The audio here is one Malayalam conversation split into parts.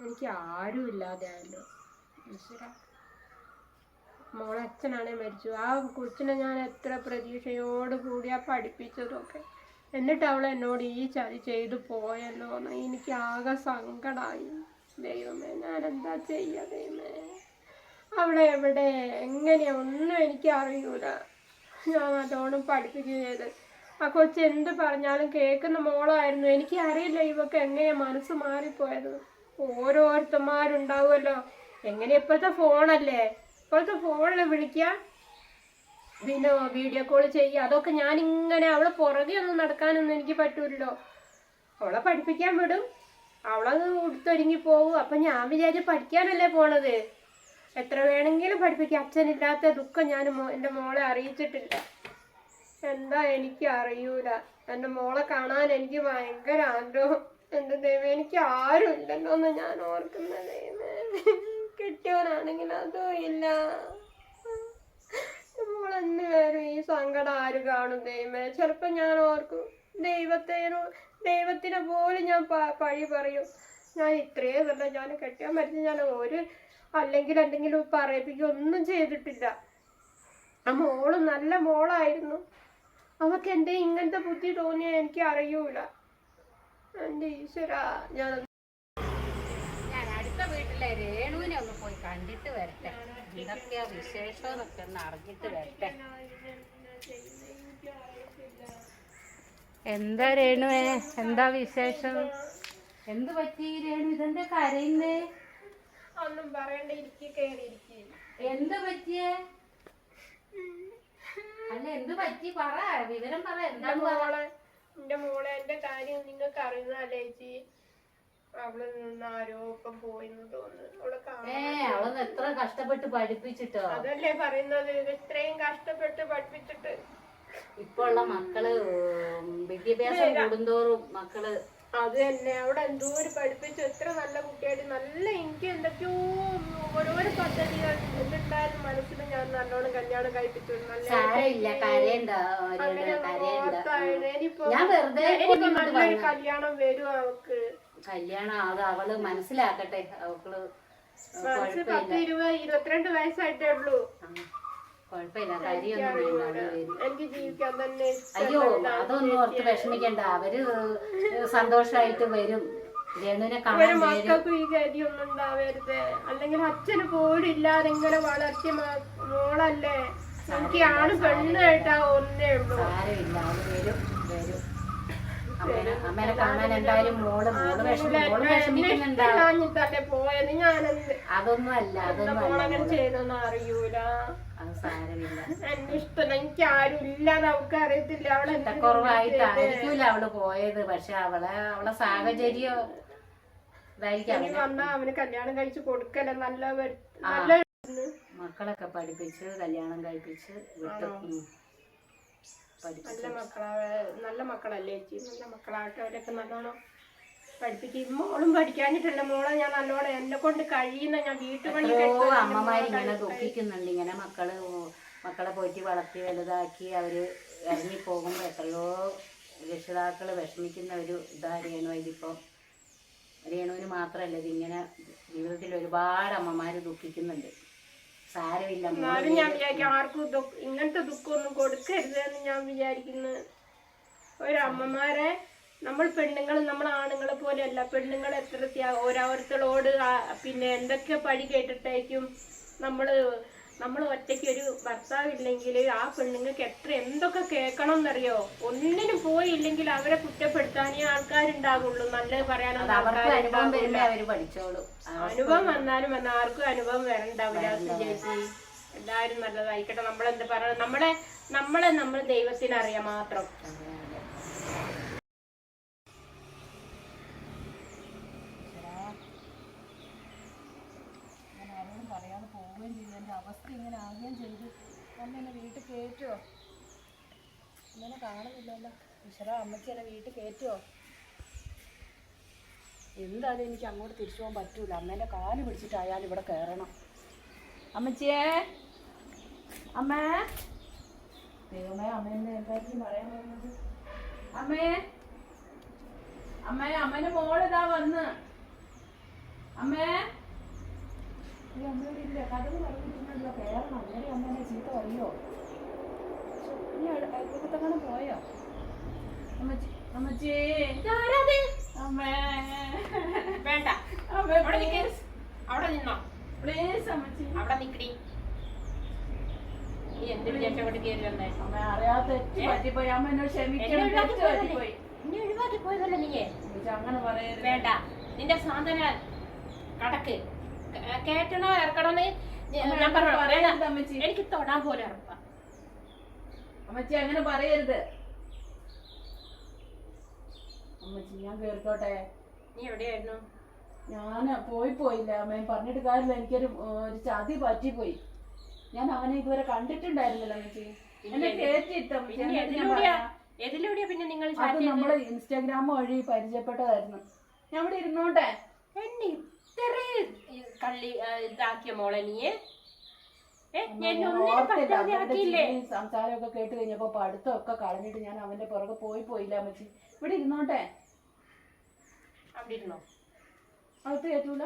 എനിക്ക് ആരും ഇല്ലാതെയായല്ലോ ഈശ്വര. മോളെ അച്ഛനാണെ മരിച്ചു. ആ കൊച്ചിനെ ഞാൻ എത്ര പ്രതീക്ഷയോട് കൂടിയാ പഠിപ്പിച്ചതൊക്കെ. എന്നിട്ട് അവൾ എന്നോട് ഈ ചതി ചെയ്തു പോയല്ലോ എന്ന് എനിക്ക് ആകെ സങ്കടമായി ദൈവമേ ഞാൻ എന്താ ചെയ്യ ദൈവമേ? അവളെ എവിടെ? എങ്ങനെയാ? ഒന്നും എനിക്ക് അറിയൂല. ഞാൻ അതോണം പഠിപ്പിക്കുകയത് ആ കൊച്ച് എന്ത് പറഞ്ഞാലും കേൾക്കുന്ന മോളായിരുന്നു. എനിക്ക് അറിയില്ല ഇവക്ക് എങ്ങനെയാ മനസ്സ് മാറിപ്പോയത്. ഓരോരുത്തന്മാരുണ്ടാവുമല്ലോ എങ്ങനെ ഇപ്പോഴത്തെ ഫോണല്ലേ? ഇപ്പോഴത്തെ ഫോണിൽ വിളിക്കുക പിന്നെ വീഡിയോ കോൾ ചെയ്യുക അതൊക്കെ ഞാൻ ഇങ്ങനെ അവളെ പുറകെ ഒന്നും നടക്കാനൊന്നും എനിക്ക് പറ്റൂല്ലോ അവളെ പഠിപ്പിക്കാൻ വിടും. അവളത് ഉടുത്തൊരുങ്ങി പോകും അപ്പൊ ഞാൻ വിചാരിച്ച് പഠിക്കാനല്ലേ പോണത്. എത്ര വേണമെങ്കിലും പഠിപ്പിക്കാം. അച്ഛനില്ലാത്ത ദുഃഖം ഞാൻ എന്റെ മോളെ അറിയിച്ചിട്ടില്ല. എന്താ എനിക്ക് അറിയൂല. എന്റെ മോളെ കാണാൻ എനിക്ക് ഭയങ്കര ആഗ്രഹം. എന്റെ ദൈവം എനിക്ക് ആരും എന്ന് ഞാൻ ഓർക്കുന്ന ദൈവമേ. കിട്ടിയവനാണെങ്കിൽ അതോ ഇല്ല. നമ്മളെന്ന് പേരും ഈ സങ്കടം ആര് കാണും ദൈവമേ? ചിലപ്പോ ഞാൻ ഓർക്കും ദൈവത്തെ ദൈവത്തിനെ പോലും ഞാൻ പഴി പറയും. ഞാൻ ഇത്രയും തന്നെ ഞാൻ കെട്ടിയാൻ പറ്റും ഞാൻ ഒരു അല്ലെങ്കിൽ എന്തെങ്കിലും പറയിപ്പിക്കുക ഒന്നും ചെയ്തിട്ടില്ല. ആ മോൾ നല്ല മോളായിരുന്നു. അവക്ക് എന്തേ ഇങ്ങനത്തെ ബുദ്ധി തോന്നിയാൽ എനിക്ക് അറിയൂല. എന്റെ ഈശ്വര ഞാൻ ഞാൻ അടുത്ത വീട്ടിലെ രേണുവിനെ ഒന്ന് പോയി കണ്ടിട്ട് വരട്ടെ. എന്തൊക്കെയാ വിശേഷം എന്നൊക്കെ ഒന്ന് അറിഞ്ഞിട്ട് വരട്ടെ. എന്താ രേണുവേ? എന്താ വിശേഷം? എന്ത് പറ്റി രേണു? ഇതെന്താ കരയുന്നേ? ഒന്നും പറയണ്ട ഇരിക്കും എന്ത് പറ്റിയേ? അല്ല എന്ത് പറ്റി? പറ വിവരം പറ. എന്താ എന്റെ മോളെ എന്റെ കാര്യം നിങ്ങൾക്ക് അറിയുന്നതല്ലേ ചേച്ചി? അവൾ നിന്ന് ആരോ ഒപ്പം പോയിന്ന് തോന്നുന്നു. അവളെ ഏ കാണാൻ അവൾ എത്ര കഷ്ടപ്പെട്ട് പഠിപ്പിച്ചിട്ടോ? അതല്ലേ പറയുന്നത്. ഇത്രയും കഷ്ടപ്പെട്ട് പഠിപ്പിച്ചിട്ട്. ഇപ്പൊ ഉള്ള മക്കൾ ഉം, വിദ്യാഭ്യാസം കൂടുന്തോറും മക്കൾ അത് തന്നെ. അവിടെ എന്തോ ഒരു പഠിപ്പിച്ചു. എത്ര നല്ല കുട്ടിയായിട്ട്. നല്ല എനിക്ക് എന്തൊക്കെയോ ഓരോരോ പദ്ധതികൾ എന്തുണ്ടായാലും മനസ്സിൽ ഞാൻ നല്ലോണം കല്യാണം കഴിപ്പിച്ചു. നല്ലൊരു കല്യാണം വരും അവക്ക് കല്യാണം അത് അവൾ മനസ്സിലാക്കട്ടെ. അവൾ മനസ്സ് കുഴപ്പമില്ല. പത്ത് ഇരുപത് ഇരുപത്തിരണ്ട് വയസ്സായിട്ടേ ഉള്ളൂ. കുഴപ്പമില്ല. കരിയൊന്നും അയ്യോ അതൊന്നും ഓർത്ത് വിഷമിക്കണ്ട. അവർ സന്തോഷായിട്ട് വരും. രേണുവിനെ കാണാൻ വരും. മക്കൾക്കും ഈ ഗതിയൊന്നും ഉണ്ടാവരുത്. അല്ലെങ്കിൽ അച്ഛന് പോലും ഇല്ലാതെ ഇങ്ങനെ വളർത്തിയ മോളല്ലേ? എനിക്ക് ആണ് പെണ്ണായിട്ടാ ഒന്നേ ഉള്ളൂ. സാരമില്ല. അവൾ വരും വരും. അമ്മേനെ അമ്മേനെ കാണാൻ എന്തായാലും മോൾ മോൾ വിഷമി മോൾ വിഷമിക്കുന്നുണ്ടാവും തന്നെ പോയത് ഞാനെന്ത് അതൊന്നും അല്ല അതൊന്നും അല്ല മോളങ്ങനെ മോൾ. ചെയ്തൊന്നും അറിയൂല. അത് സാരമില്ല. എന്റെ ഇഷ്ടം എനിക്ക് ആരും ഇല്ലാതെ അവൾക്ക് അറിയത്തില്ല. അവളെ ഇഷ്ടക്കുറവായിട്ടായിരിക്കൂല അവൾ പോയത്. പക്ഷെ അവളെ അവളെ സാഹചര്യം ഇതായിരിക്കും അവനെ. വന്നാ അവന് കല്യാണം കഴിച്ച് കൊടുക്കല നല്ല വരു- നല്ല മക്കളൊക്കെ പഠിപ്പിച്ച് കല്യാണം കഴിപ്പിച്ച് വിട്ടു ഉം. നല്ല മക്കളാ നല്ല മക്കളല്ലേ? ചേച്ചി നല്ല മക്കളാകട്ടെ അവരൊക്കെ നല്ലോണം പഠിപ്പിക്കും. മോളും പഠിക്കാഞ്ഞിട്ടുണ്ട് മോളെ ഞാൻ നല്ലോണം എന്നെ കൊണ്ട് കഴിയുന്ന ഞാൻ വീട്ടുപണി അമ്മമാര് ഇങ്ങനെ ദുഃഖിക്കുന്നുണ്ട്. ഇങ്ങനെ മക്കൾ മക്കളെ പോയിട്ട് വളർത്തി വലുതാക്കി അവർ ഇറങ്ങി പോകുമ്പോ എത്രയോ രക്ഷിതാക്കൾ വിഷമിക്കുന്ന ഒരു ഇതാ രേണു ഇതിപ്പോ. രേണുവിന് മാത്രല്ല ഇതിങ്ങനെ ജീവിതത്തിൽ ഒരുപാട് അമ്മമാര് ദുഃഖിക്കുന്നുണ്ട്. എന്നാലും ഞാൻ വിചാരിക്കും ആർക്കും ഇങ്ങനത്തെ ദുഃഖമൊന്നും കൊടുക്കരുത് എന്ന് ഞാൻ വിചാരിക്കുന്നു. ഒരമ്മമാരെ നമ്മൾ പെണ്ണുങ്ങൾ നമ്മൾ ആണുങ്ങളെ പോലെയല്ല. പെണ്ണുങ്ങൾ എത്ര ഓരോരുത്തരോട് പിന്നെ എന്തൊക്കെ പഴി കേട്ടിട്ടേക്കും നമ്മൾ നമ്മൾ ഒറ്റയ്ക്ക് ഒരു ഭർത്താവ് ഇല്ലെങ്കിൽ ആ പെണ്ണുങ്ങൾക്ക് എത്ര എന്തൊക്കെ കേൾക്കണം എന്നറിയോ ഒന്നിനും പോയില്ലെങ്കിൽ അവരെ കുറ്റപ്പെടുത്താനേ ആൾക്കാരുണ്ടാകുള്ളൂ നല്ലത് പറയാനുള്ള അനുഭവം വന്നാലും വന്ന ആർക്കും അനുഭവം വരണ്ടാവില്ല ചേച്ചി എല്ലാവരും നല്ലതായിക്കട്ടെ. നമ്മളെന്ത് പറയണം നമ്മളെ നമ്മളെ നമ്മൾ ദൈവത്തിനറിയാം മാത്രം പറയാതെ പോവുകയും ചെയ്തു എന്റെ അവസ്ഥ ഇങ്ങനെ ആകുകയും ചെയ്തു. അമ്മ എന്നെ വീട്ടിൽ കയറ്റുമോ ഇങ്ങനെ കാണുന്നില്ലല്ലോ. ഈശ്വര അമ്മച്ചി എന്നെ വീട്ടിൽ കയറ്റുമോ എന്തായാലും എനിക്ക് അങ്ങോട്ട് തിരിച്ചു പോകാൻ പറ്റൂല. അമ്മേന്റെ കാൽ പിടിച്ചിട്ടായാലും ഇവിടെ കയറണം. അമ്മച്ചിയേ അമ്മേ. ദൈവമേ അമ്മേന്റെ എന്തായിരിക്കും പറയാൻ പോകുന്നത്? അമ്മേ അമ്മേ അമ്മേന്റെ മോളിതാ വന്ന്. അമ്മേ. ഈ അമ്മയോട് ഇല്ല കഥകൾ പറഞ്ഞിട്ടുണ്ടല്ലോ കേറണം. അങ്ങനെ അമ്മേനെ ചീത്ത പറയോ? ഈ അയൽപ്പക്കത്തെങ്ങനെ പോയോ? അമ്മച്ചി അമ്മേ. വേണ്ട. അവിടെ നിക്ക്. അവിടെ നിന്നോ. പ്ലീസ് അമ്മച്ചി. അവിടെ നിക്കടി നീ എന്ത് വിചാരിച്ച കൊണ്ട് കയറി വന്നേ? അമ്മ അറിയാതെ തെറ്റ് പറ്റിപ്പോയി. അമ്മ എന്നോട് എന്നെ ക്ഷമിക്കണം. ഒഴിവാക്കി തെറ്റ് പോയതല്ലേ? പറ്റിപ്പോയി. എന്നെ ഒഴിവാക്കി പോയതല്ലേ നീയെ? അങ്ങനെ പറയരുത്. വേണ്ട. നിന്റെ സാന്ത്വന കടക്ക് കേ- കേറ്റണോ ഇറക്കണോന്ന് ഞാൻ പറഞ്ഞു എനിക്ക് തൊടാൻ പോലും അമ്മച്ചി അങ്ങനെ പറയരുത്. അമ്മച്ചി ഞാൻ കേറിക്കോട്ടെ. നീ എവിടെയായിരുന്നു? ഞാൻ പോയി പോയില്ല. അമ്മ പറഞ്ഞിട്ട് കാര്യമില്ല. എനിക്കൊരു ഒരു ചതി പറ്റിപ്പോയി. ഞാൻ അവനെ ഇതുവരെ കണ്ടിട്ടുണ്ടായിരുന്നില്ല അമ്മച്ചി. എന്നെ കേറ്റിട്ട് പിന്നെ നിങ്ങൾ അത്? നമ്മൾ ഇൻസ്റ്റാഗ്രാം വഴി പരിചയപ്പെട്ടതായിരുന്നു. ഞാൻ ഇവിടെ ഇരുന്നോട്ടെ. എന്നെ ഇത്ര കള്ളി ഇതാക്കിയ മോളെ സംസാരമൊക്കെ കേട്ട് കഴിഞ്ഞപ്പോ പഠിത്തമൊക്കെ കളഞ്ഞിട്ട് ഞാൻ അവന്റെ പുറകെ പോയി പോയില്ല അമ്മച്ചി. ഇവിടെ ഇരുന്നോട്ടെ. അവിടെ ഇരുന്നോ? അകത്ത് കയറ്റൂല.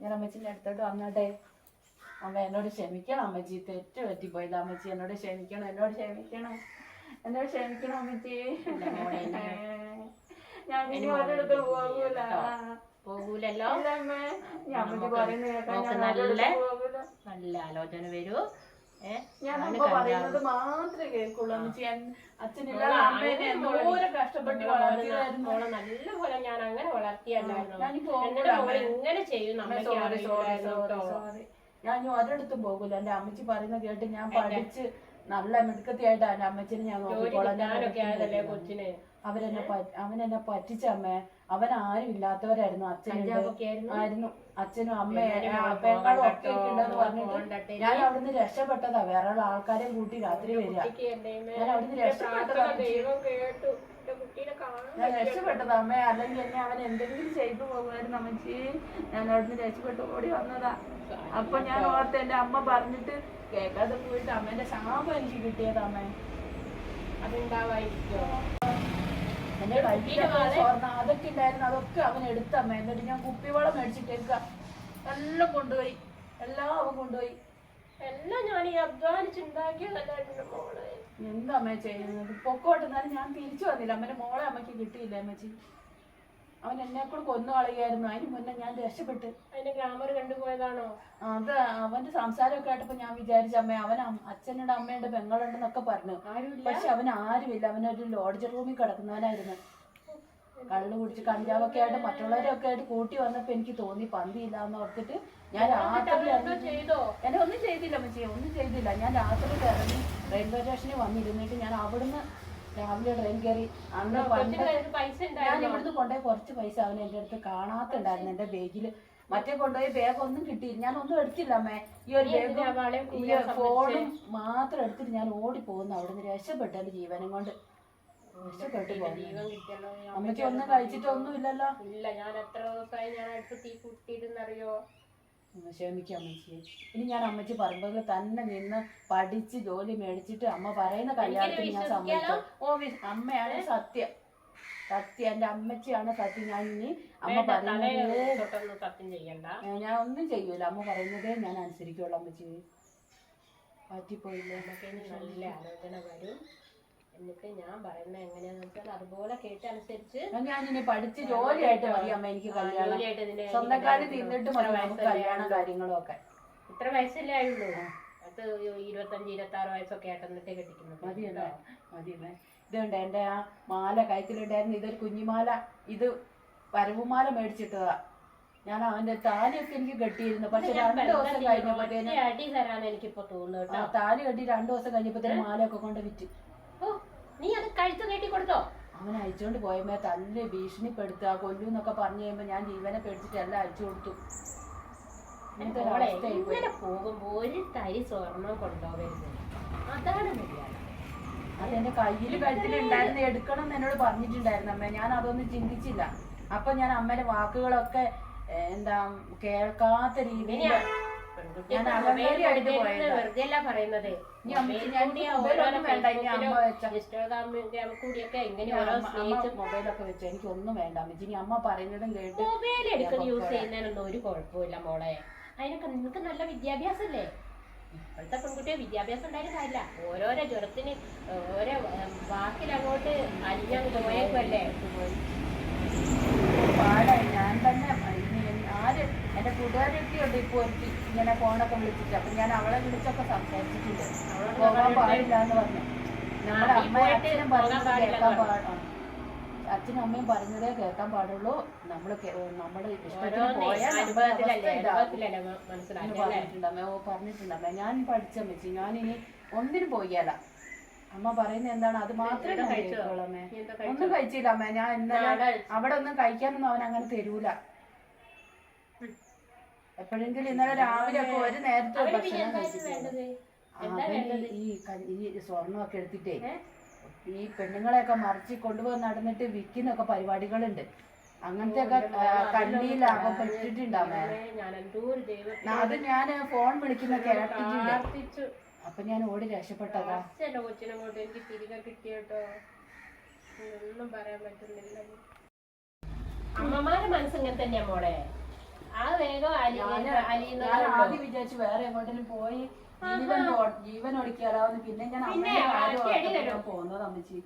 ഞാൻ അമ്മച്ചിന്റെ അടുത്തോട്ട് വന്നോട്ടെ. അമ്മ എന്നോട് ക്ഷമിക്കണം അമ്മച്ചി. തെറ്റ് പറ്റിപ്പോയില്ല അമ്മച്ചി. എന്നോട് ക്ഷമിക്കണം എന്നോട് ക്ഷമിക്കണം. എന്നോട് ക്ഷമിക്കണം അമ്മച്ചി. പോകൂലല്ലോ നമുക്ക് നല്ല-. നല്ല ആലോചന വരൂ. മോളെ നല്ലപോലെ ഞാൻ അങ്ങനെ വളർത്തിയല്ലായിരുന്നു മോളെ. ഇങ്ങനെ ചെയ്യും. ഞാൻ ഒരിടത്തും പോകൂല. എന്റെ അമ്മച്ചി പറയുന്ന കേട്ട് ഞാൻ പഠിച്ച് നല്ല മിടുക്കത്തിയായിട്ട് എന്റെ അമ്മച്ചിനെ ഞാൻ നോക്കിക്കോളാം അവരെന്നെ അവനെന്നെ പറ്റിച്ച അമ്മേ അവൻ ആരും ഇല്ലാത്തവരായിരുന്നു. അച്ഛനും ആയിരുന്നു. അച്ഛനും അമ്മയും പെങ്ങളും ഒക്കെ ഉണ്ടെന്ന് പറഞ്ഞിട്ട്. ഞാൻ അവിടുന്ന് രക്ഷപ്പെട്ടതാ. വേറെ ആൾക്കാരെയും കൂട്ടി രാത്രി വരിക. ഞാൻ അവിടുന്ന് രക്ഷപ്പെട്ടതാ. ഞാൻ രക്ഷപ്പെട്ടതാ. അമ്മ അല്ലെങ്കിൽ എന്നെ അവൻ എന്തെങ്കിലും ചെയ്തു പോകുമായിരുന്നു അമ്മച്ചി. ഞാൻ അവിടുന്ന് രക്ഷപ്പെട്ട് ഓടി വന്നതാ. അപ്പൊ ഞാൻ ഓർത്ത് എന്റെ അമ്മ പറഞ്ഞിട്ട് കേൾക്കാതെ പോയിട്ട് അമ്മേന്റെ ശാപം എനിക്ക് കിട്ടിയതാ അമ്മേ. അതുണ്ടാവായിരിക്കോ എന്റെ കയ്യിലൊക്കെ സ്വർണം അതൊക്കെ ഉണ്ടായിരുന്നു. അതൊക്കെ അവൻ എടുത്തമ്മ. എന്നിട്ട് ഞാൻ കുപ്പിവളം മേടിച്ചിട്ടേക്ക എല്ലാം കൊണ്ടുപോയി. എല്ലാം അവൻ കൊണ്ടുപോയി. എല്ലാം ഞാൻ ഈ അധ്വാനിച്ചുണ്ടാക്കിയതല്ലായിരുന്നു മോളെ. എന്താ അമ്മ ചെയ്യുന്നത്? പൊക്കോട്ട് എന്നാലും ഞാൻ തിരിച്ചു വന്നില്ല. അമ്മന്റെ മോളെ അമ്മയ്ക്ക് കിട്ടിയില്ല അമ്മച്ചി. അവൻ എന്നെ കൂടെ കൊന്നു കളയായിരുന്നു അതിന് മുന്നേ ഞാൻ രക്ഷപ്പെട്ട്. അതിന്റെ ഗ്രാമർ കണ്ടുപോയതാണോ അത് അവന്റെ സംസാരമൊക്കെ ആയിട്ടപ്പോ ഞാൻ വിചാരിച്ച അമ്മ അവൻ അച്ഛനുണ്ട് അമ്മയുണ്ട് പെങ്ങളുണ്ടെന്നൊക്കെ പറഞ്ഞു. പക്ഷെ അവൻ ആരുമില്ല. അവനൊരു ലോഡ്ജ് റൂമിൽ കിടക്കുന്നവനായിരുന്നു. കള്ളു കുടിച്ച് കഞ്ചാവൊക്കെ ആയിട്ട് മറ്റുള്ളവരൊക്കെ ആയിട്ട് കൂട്ടി വന്നപ്പോ എനിക്ക് തോന്നി പന്തിയില്ല എന്ന് ഓർത്തിട്ട് ഞാൻ രാത്രി എന്നെ ഒന്നും ചെയ്തില്ല അമ്മച്ചി ഒന്നും ചെയ്തില്ല. ഞാൻ രാത്രി ഇറങ്ങി റെയിൽവേ സ്റ്റേഷനിൽ വന്നിരുന്നിട്ട് ഞാൻ അവിടുന്ന് രാവിലെ ട്രെയിൻ കയറി. അന്ന് ഞാൻ ഇവിടുന്ന് കൊണ്ടുപോയി കുറച്ച് പൈസ അവൻ എന്റെ അടുത്ത് കാണാത്തുണ്ടായിരുന്നു എന്റെ ബാഗിൽ മറ്റേ കൊണ്ടുപോയി ബാഗ് ഒന്നും കിട്ടിയില്ല. ഞാൻ ഒന്നും എടുത്തില്ല അമ്മേ. ഈ ഒരു ബാഗും ഈ ഫോണും മാത്രം എടുത്തിട്ട് ഞാൻ ഓടി പോകുന്നു അവിടുന്ന് രക്ഷപ്പെട്ടു എന്റെ ജീവനം കൊണ്ട്. രക്ഷപ്പെട്ടു അമ്മയ്ക്ക് ഒന്നും കഴിച്ചിട്ടൊന്നും ഇല്ലല്ലോ ഇല്ല ഞാൻ എത്ര ദിവസമായി ഞാൻ അടുത്ത് തീ കുട്ടിയിരുന്നറിയോ ഒന്ന് ക്ഷമിക്കാം അമ്മച്ചി ഇനി ഞാൻ അമ്മച്ചി പറയുമ്പോൾ തന്നെ നിന്ന് പഠിച്ച് ജോലി മേടിച്ചിട്ട് അമ്മ പറയുന്ന കല്യാണത്തിന് ഞാൻ ഓ വി- അമ്മയാണ് സത്യം. സത്യം. എന്റെ അമ്മച്ചിയാണ് സത്യം. ഞാൻ ഇനി അമ്മ പറയുന്നത് ഞാൻ ഒന്നും ചെയ്യൂല. അമ്മ പറയുന്നതേ ഞാൻ അനുസരിക്കുള്ളൂ അമ്മച്ചി. പറ്റിപ്പോയില്ലേ? നല്ല ആലോചന വരും. എന്നിട്ട് ഞാൻ പറയുന്ന എങ്ങനെയാന്ന് വെച്ചാൽ അതുപോലെ കേട്ട് അനുസരിച്ച് ഞാൻ ഇനി പഠിച്ച് ജോലിയായിട്ട് മതി അമ്മ എനിക്ക് കല്യാണം. ജോലിയായിട്ട് ഇതിന്റെ സ്വന്തം തിന്നിട്ട് മതി നമുക്ക് കല്യാണം കാര്യങ്ങളും ഒക്കെ. ഇത്ര വയസ്സല്ലേ ആയുള്ളൂ? അത് ഇരുപത്തഞ്ച് ഇരുപത്തി ആറ് വയസ്സൊക്കെ ആയിട്ട് എന്നിട്ട് കെട്ടിക്കുന്നത് മതിയല്ലേ? മതിയല്ലേ? ഇതുണ്ട് എന്റെ ആ മാല കയത്തിലുണ്ടായിരുന്നു ഇതൊരു കുഞ്ഞിമാല. ഇത് വരവുമാല മേടിച്ചിട്ടതാ. ഞാൻ അവന്റെ താലിയൊക്കെ എനിക്ക് കെട്ടിയിരുന്നു. പക്ഷെ രണ്ടു ദിവസം കഴിഞ്ഞപ്പോഴത്തേനും കേട്ടോ. താലി കെട്ടി രണ്ടു ദിവസം കഴിഞ്ഞപ്പോഴത്തേനും മാലയൊക്കെ കൊണ്ട് വിറ്റ്. നീ അത് കഴുത്ത് കെട്ടി കൊടുത്തോ? അവൻ അയച്ചുകൊണ്ട് പോയമ്മേ തല്ല് ഭീഷണിപ്പെടുത്തുക കൊല്ലൂന്നൊക്കെ പറഞ്ഞു കഴിയുമ്പോ ഞാൻ ജീവനെ പേടിച്ചിട്ട് എല്ലാം അയച്ചു കൊടുത്തു. ഇങ്ങനെ പോകുമ്പോ ഒരു തരി സ്വർണം കൊണ്ടുപോകരുത്. അതാണ് മര്യാദ. അതെന്റെ കയ്യിൽ കഴുത്തിലുണ്ടായിരുന്നു എടുക്കണം എന്ന് എന്നോട് പറഞ്ഞിട്ടുണ്ടായിരുന്നു അമ്മ. ഞാൻ അതൊന്നും ചിന്തിച്ചില്ല. അപ്പൊ ഞാൻ അമ്മയുടെ വാക്കുകളൊക്കെ എന്താ കേൾക്കാത്ത രീതിയിൽ ഞാൻ പോയതാ. വെറുതെ അല്ല പറയുന്നത്. ഇനി അമ്മ- ഞാൻ മൊബൈലൊന്നും വേണ്ട, ഇനി അമ്മ വെച്ച- കൂടിയൊക്കെ ഇങ്ങനെ ഓരോ സ്നേഹിച്ച് മൊബൈലൊക്കെ വെച്ചു. എനിക്കൊന്നും വേണ്ട അമ്മച്ചി. ഇനി അമ്മ പറയുന്നതും കേട്ട് മൊബൈൽ എടുക്കുന്ന യൂസ്. ചെയ്യുന്നതിനൊന്നും ഒരു കുഴപ്പമില്ല മോളെ. അതിനൊക്കെ നിങ്ങൾക്ക് നല്ല വിദ്യാഭ്യാസം അല്ലേ ഇപ്പോഴത്തെ പെൺകുട്ടിയെ വിദ്യാഭ്യാസം ഉണ്ടായാലും കാര്യമില്ല. ഓരോരോ ജ്വരത്തിന് ഓരോ ഉം, വാക്കിലങ്ങോട്ട് അലിഞ്ഞങ്ങ് പോയേക്കല്ലേ പാടായി. ഞാൻ തന്നെ ആര് എന്റെ ഇപ്പോൾ ഒരുത്തി ഇങ്ങനെ ഫോണൊക്കെ വിളിച്ചിട്ട്. അപ്പൊ ഞാൻ അവളെ വിളിച്ചൊക്കെ സംസാരിച്ചിട്ടുണ്ട്. പോകാൻ പാടില്ല എന്ന് പറഞ്ഞു. നമ്മുടെ അമ്മയും പറഞ്ഞത് കേൾക്കാൻ പാടാണ് പാടാ അച്ഛനും അമ്മയും പറഞ്ഞതേ കേൾക്കാൻ പാടുള്ളൂ. നമ്മൾ കേ- നമ്മുടെ ഇഷ്ടത്തിന് പോയാൽ പറഞ്ഞിട്ടുണ്ടമ്മേ ഓ പറഞ്ഞിട്ടുണ്ടമ്മേ. ഞാൻ പഠിച്ചമ്മച്ചി ഞാനിനി ഒന്നിനും പോയാല അമ്മ പറയുന്നത് എന്താണ്? അത് മാത്രമേ എന്താ ഞാൻ കഴിച്ചോ? കേൾക്കുള്ളൂമ്മേ. നീ എന്താ ഒന്നും കഴിച്ചോ? കഴിച്ചില്ല അമ്മേ. ഞാൻ ഇന്നലെ അവിടെ ഒന്നും കഴിക്കാനൊന്നും അവൻ അങ്ങനെ തരൂല. എപ്പോഴെങ്കിലും ഇന്നലെ രാവിലെ ഒക്കെ ഒരു നേരത്തെ ഭക്ഷണം അവന് ഈ ഈ സ്വർണമൊക്കെ എടുത്തിട്ടേ? ഈ പെണ്ണുങ്ങളെയൊക്കെ മറിച്ച് കൊണ്ടുപോയി നടന്നിട്ട് വിൽക്കുന്നൊക്കെ പരിപാടികളുണ്ട്. അങ്ങനത്തെ ഒക്കെ എന്തോ ഒരു അത് ഞാൻ ഫോൺ വിളിക്കുന്ന കേട്ടിട്ടുണ്ട്. അപ്പൊ ഞാൻ ഓടി രക്ഷപ്പെട്ടതാ. തിരികെ കിട്ടിയട്ടോ. ഒന്നും പറയാൻ പറ്റുന്നില്ല. അമ്മമാരെ മനസ്സിങ്ങനെ തന്നെയാ മോളെ? ആ വേഗം ആദ്യം വിചാരിച്ചു വേറെ എങ്ങോട്ടെങ്കിലും പോയി ജീവൻ ജീവൻ ഒടിക്കാലാവുന്നു പിന്നെ ഞാൻ കാര്യം. ഞാൻ പോകുന്നത് അമ്മച്ചി.